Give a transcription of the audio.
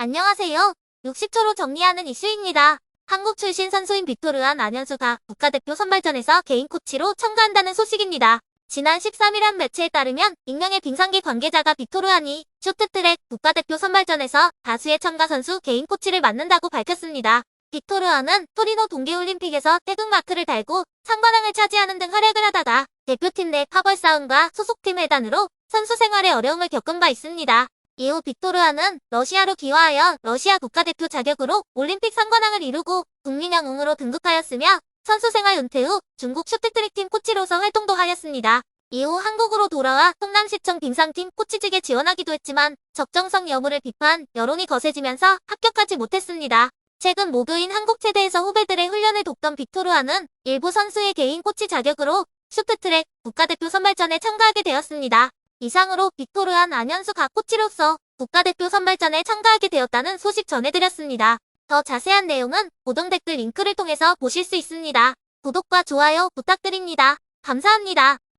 안녕하세요. 60초로 정리하는 이슈입니다. 한국 출신 선수인 빅토르안 안현수가 국가대표 선발전에서 개인 코치로 참가한다는 소식입니다. 지난 13일 한 매체에 따르면 익명의 빙상기 관계자가 빅토르안이 쇼트트랙 국가대표 선발전에서 다수의 참가 선수 개인 코치를 맡는다고 밝혔습니다. 빅토르안은 토리노 동계올림픽에서 태극마크를 달고 상관왕을 차지하는 등 활약을 하다가 대표팀 내 파벌 싸움과 소속팀 회단으로 선수 생활에 어려움을 겪은 바 있습니다. 이후 빅토르아는 러시아로 귀화하여 러시아 국가대표 자격으로 올림픽 상관왕을 이루고 국민영웅으로 등극하였으며 선수 생활 은퇴 후 중국 쇼트트랙팀 코치로서 활동도 하였습니다. 이후 한국으로 돌아와 성남시청 빙상팀 코치직에 지원하기도 했지만 적정성 여부를 비판 여론이 거세지면서 합격하지 못했습니다. 최근 모교인 한국 체대에서 후배들의 훈련을 돕던 빅토르아는 일부 선수의 개인 코치 자격으로 쇼트트랙 국가대표 선발전에 참가하게 되었습니다. 이상으로 빅토르안 안현수 각 코치로서 국가대표 선발전에 참가하게 되었다는 소식 전해드렸습니다. 더 자세한 내용은 고정 댓글 링크를 통해서 보실 수 있습니다. 구독과 좋아요 부탁드립니다. 감사합니다.